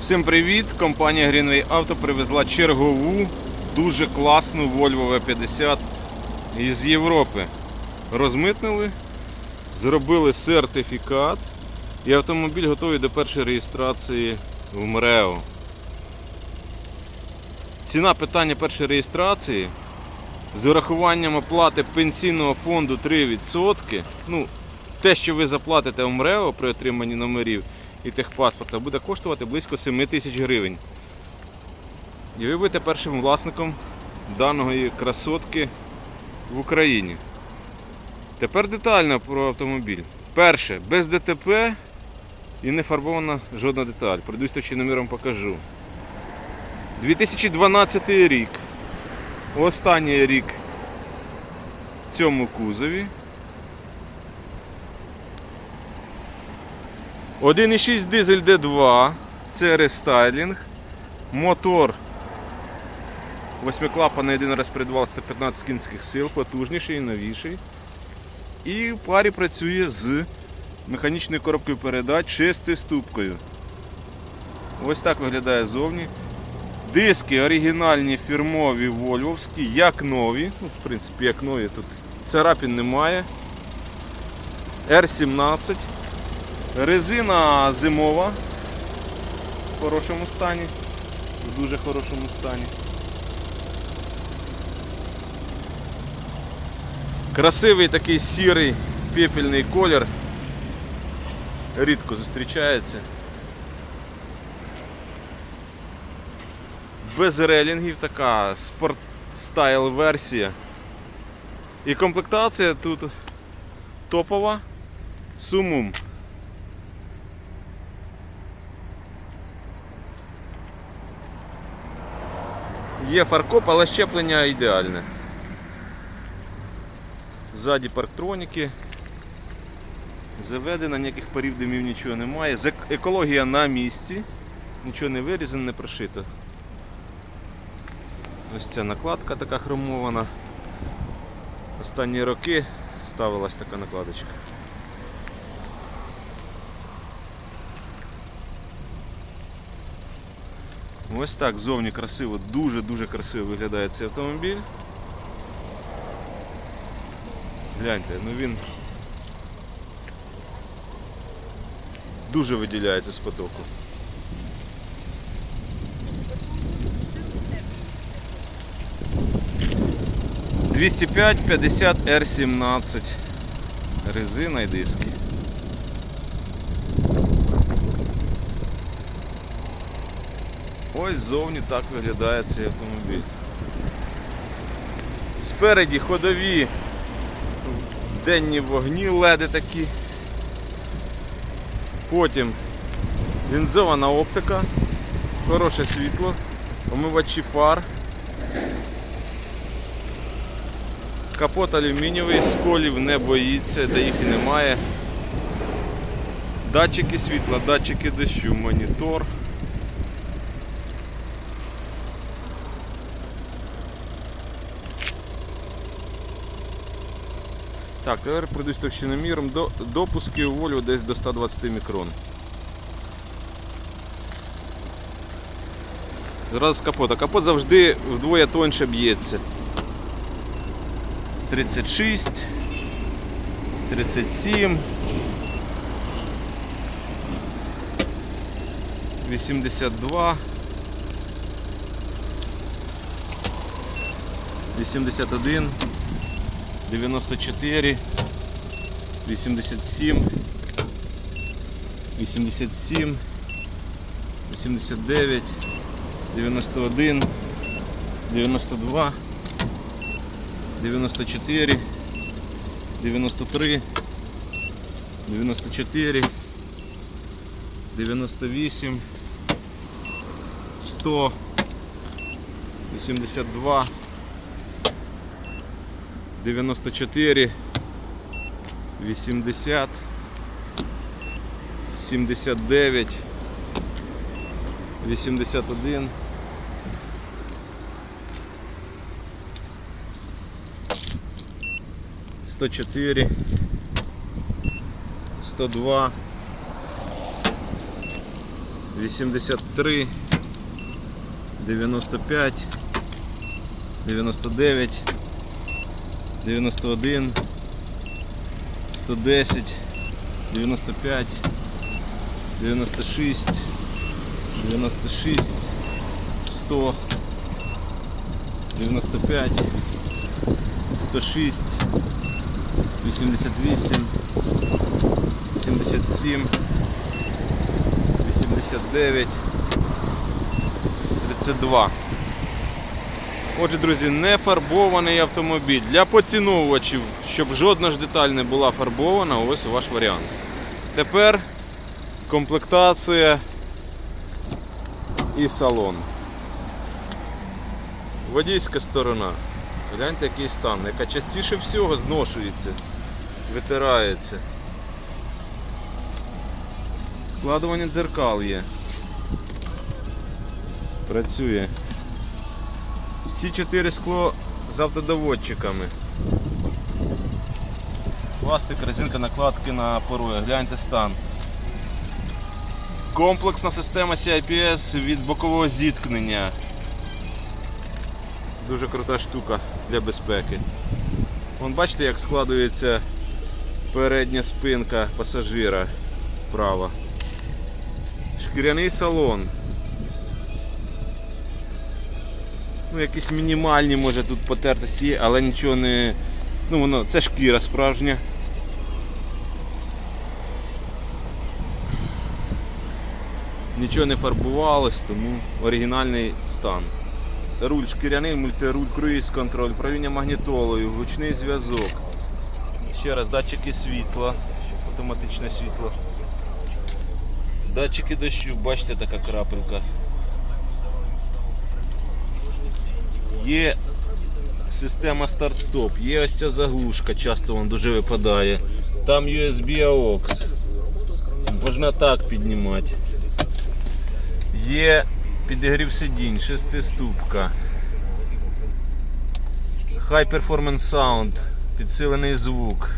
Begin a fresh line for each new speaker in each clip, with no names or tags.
Всім привіт! Компанія Greenway Auto привезла чергову дуже класну Volvo V50 із Європи. Розмитнили, зробили сертифікат і автомобіль готовий до першої реєстрації в МРЕО. Ціна питання першої реєстрації з урахуванням оплати пенсійного фонду 3%. Ну, те, що ви заплатите в МРЕО при отриманні номерів і техпаспорта, буде коштувати близько 7 тисяч гривень. І ви будете першим власником даної красотки в Україні. Тепер детально про автомобіль. Перше, без ДТП і не фарбована жодна деталь. Пройдусь точним номером покажу. 2012 рік. Останній рік в цьому кузові. 1,6 дизель D2, це рестайлінг, мотор восьмиклапаний один раз придбав 115 кінських сил, потужніший і новіший. І в парі працює з механічною коробкою передач шестиступкою. Ось так виглядає зовні. Диски оригінальні фірмові вольвовські, як нові. Ну, в принципі, як нові тут царапін немає. R17. Резина зимова в хорошому стані, в дуже хорошому стані. Красивий такий сірий пепельний колір. Рідко зустрічається. Без релінгів така спорт стайл версія. І комплектація тут топова сумум. Є фаркоп, але щеплення ідеальне. Ззаді парктроніки. Заведено, ніяких парів димів нічого немає. Екологія на місці. Нічого не вирізано, не прошито. Ось ця накладка така хромована. Останні роки ставилась така накладочка. Ось так зовні красиво, дуже-дуже красиво виглядає цей автомобіль. Гляньте, ну він дуже виділяється з потоку. «205 50 R17 резина і диски. Ось ззовні так виглядає цей автомобіль. Спереді ходові денні вогні леди такі. Потім лінзована оптика, хороше світло, омивачі фар. Капот алюмінієвий, сколів не боїться, де їх і немає. Датчики світла, датчики дощу, монітор. Так, тепер пройдусь. До, допуски у волю десь до 120 мікрон. Зразу з капота. Капот завжди вдвоє тоньше б'ється. 36, 37, 82, 81, 94, 87, 87, 89, 91, 92, 94, 93, 94, 98, 100, 82, 94, 80, 79, 81, 104, 102, 83, 95, 99, 91, 110, 95, 96, 96, 100, 95, 106, 88, 77, 89, 32. Отже, друзі, не фарбований автомобіль. Для поціновувачів, щоб жодна ж деталь не була фарбована, ось ваш варіант. Тепер комплектація і салон. Водійська сторона. Гляньте, який стан, яка частіше всього зношується, витирається. Складування дзеркал є. Працює. Всі чотири скло з автодоводчиками. Пластик, резинка, накладки на пороги. Гляньте стан. Комплексна система CIPS від бокового зіткнення. Дуже крута штука для безпеки. Вон бачите, як складується передня спинка пасажира права. Шкіряний салон. Ну, якісь мінімальні, може тут потертості але нічого не. Ну воно, це шкіра справжня. Нічого не фарбувалось, тому оригінальний стан. Руль шкіряний, мультируль, круїз контроль, управління магнітолою, гучний зв'язок. Ще раз, датчики світла, автоматичне світло. Датчики дощу, бачите, така крапелька. Є система старт-стоп, є ось ця заглушка, часто вон дуже випадає. Там USB AUX. Можна так піднімати. Є підігрів сидінь, шестиступка. High Performance Sound, підсилений звук.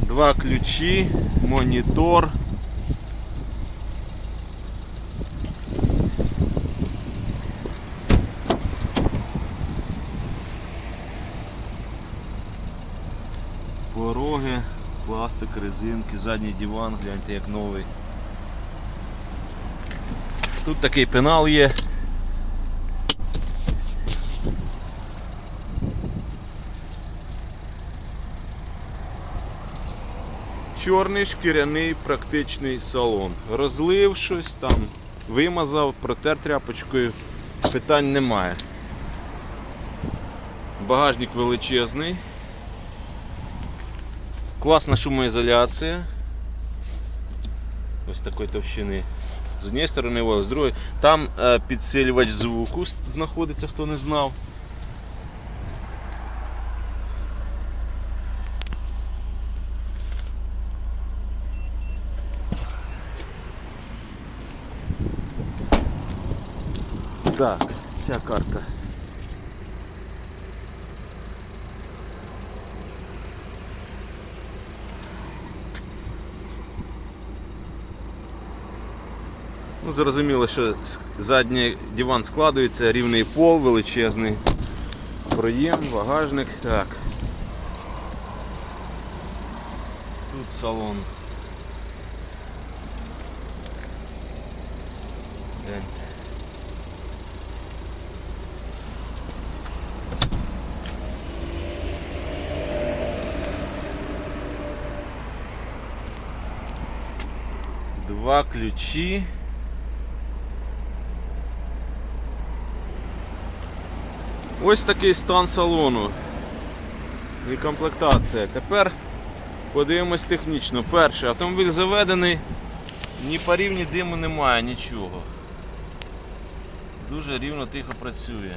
Два ключі, монітор. Пластик, резинки, задній диван, гляньте як новий. Тут такий пенал є. Чорний шкіряний практичний салон. Розлив щось там, вимазав, протер тряпочкою, питань немає. Багажник величезний. Класна шумоізоляція. Ось такої товщини. З однієї сторони, з другої. Там е, підсилювач звуку знаходиться, хто не знав. Так, ця карта. Ну, зрозуміло, що задній диван складується, рівний пол, величезний проєм, багажник. Так. Тут салон. Два ключі. Ось такий стан салону і комплектація. Тепер подивимось технічно. Перше, автомобіль заведений, ні парів, ні диму немає, нічого. Дуже рівно тихо працює.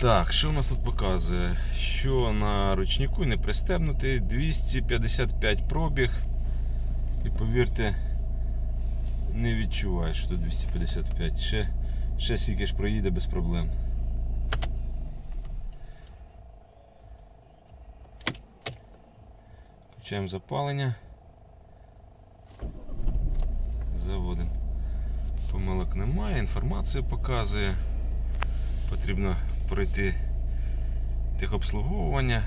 Так, що в нас тут показує? Що на ручнику не пристебнутий 255 пробіг. І повірте, не відчуваю, що тут 255. Ще Ще стільки ж проїде без проблем. Включаємо запалення. Заводимо. Помилок немає, інформацію показує. Потрібно пройти техобслуговування.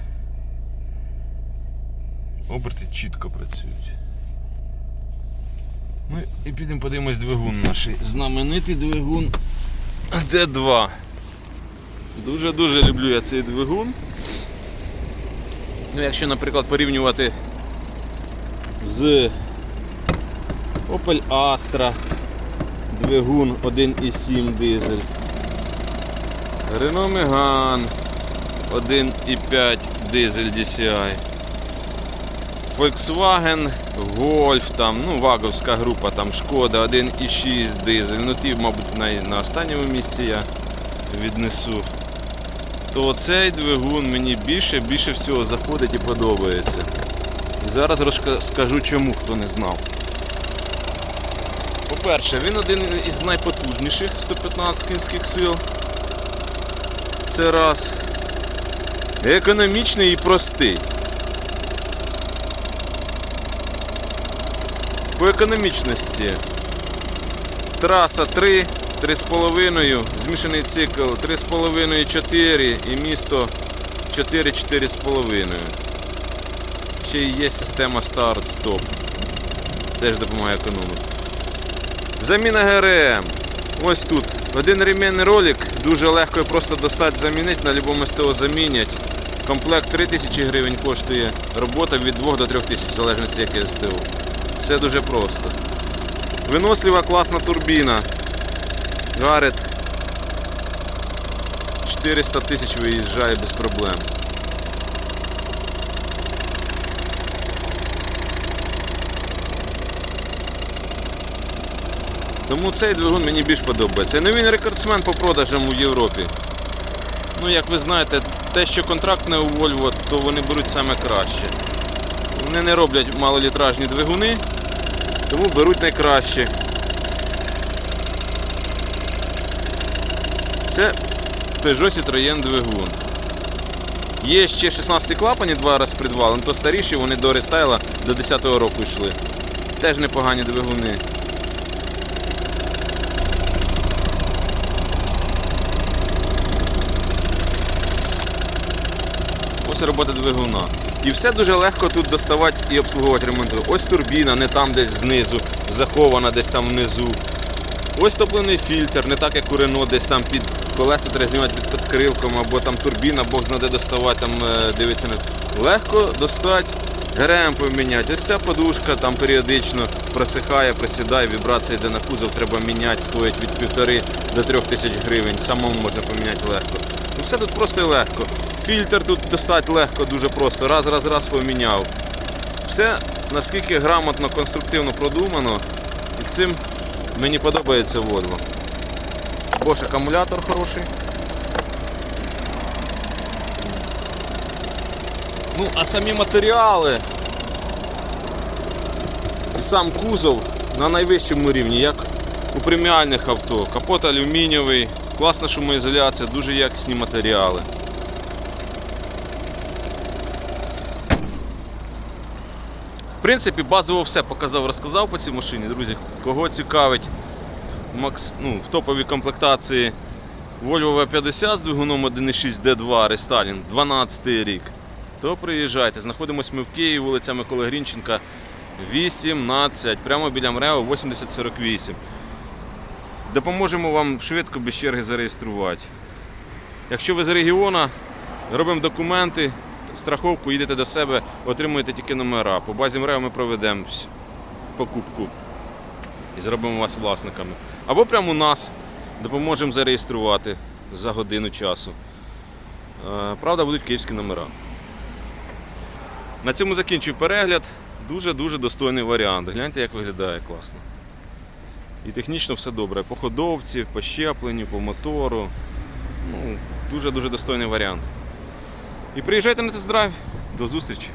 Оберти чітко працюють. Ну і підемо подивимось двигун наш. Знаменитий двигун Д2. Дуже-дуже люблю я цей двигун. Ну, якщо, наприклад, порівнювати з Opel Astra двигун 1,7 дизель. Renault Megane 1,5 дизель DCI. Volkswagen Golf, там, ну, ваговська група, там Шкода 1,6 дизель. Ну ті, мабуть, на, на останньому місці я віднесу. То цей двигун мені більше, більше всього заходить і подобається. І зараз розкажу чому, хто не знав. По-перше, він один із найпотужніших 115 кінських сил. Це раз. Економічний і простий. По економічності траса 3, 3,5, змішаний цикл 3,5, 4 і місто 4, 4,5. Ще є система старт-стоп. Теж допомагає економити. Заміна ГРМ. Ось тут. Один ремінний ролик дуже легко і просто достати замінити, на будь-якому СТО замінять. Комплект 3000 гривень коштує, робота від 2 до 3 тисяч, в залежності яке СТО. Все дуже просто. Винослива класна турбіна. Гарет 400 тисяч виїжджає без проблем. Тому цей двигун мені більш подобається. Ну він рекордсмен по продажам у Європі. Ну, як ви знаєте, те, що контрактне у Volvo, то вони беруть саме краще. Вони не роблять малолітражні двигуни, тому беруть найкраще. Це Peugeot Citroën двигун. Є ще 16 клапані два раз придвали, то старіші вони до рестайла до 10-го року йшли. Теж непогані двигуни. Ось робота двигуна. І все дуже легко тут доставати і обслуговувати ремонтувати. Ось турбіна, не там десь знизу, захована десь там внизу. Ось топливний фільтр, не так як у Рено, десь там під колесо треба знімати під підкрилком, або там турбіна, Бог знаде доставати, там е, дивиться. на- Легко достати, ГРМ поміняти. Ось ця подушка там періодично просихає, просідає, вібрація йде на кузов, треба міняти, стоїть від півтори до трьох тисяч гривень. Самому можна поміняти легко. Ну все тут просто і легко. Фільтр тут достати легко, дуже просто. Раз, раз, раз поміняв. Все наскільки грамотно, конструктивно продумано. І цим мені подобається Volvo. Bosch акумулятор хороший. Ну, а самі матеріали і сам кузов на найвищому рівні, як у преміальних авто. Капот алюмінієвий, класна шумоізоляція, дуже якісні матеріали. В принципі, базово все показав, розказав по цій машині, друзі. Кого цікавить макс, ну, в топовій комплектації Volvo V50 з двигуном 1.6 D2 рестайлінг 12 рік, то приїжджайте. Знаходимося ми в Києві, вулиця Миколи Грінченка, 18, прямо біля МРЕО 8048. Допоможемо вам швидко без черги зареєструвати. Якщо ви з регіону, робимо документи, страховку, їдете до себе, отримуєте тільки номера. По базі МРЕО ми проведемо покупку і зробимо вас власниками. Або прямо у нас допоможемо зареєструвати за годину часу. Е, Правда, будуть київські номера. На цьому закінчую перегляд. Дуже-дуже достойний варіант. Гляньте, як виглядає класно. І технічно все добре. По ходовці, по щепленню, по мотору. Ну, Дуже-дуже достойний варіант. І приїжджайте на тест-драйв. До зустрічі!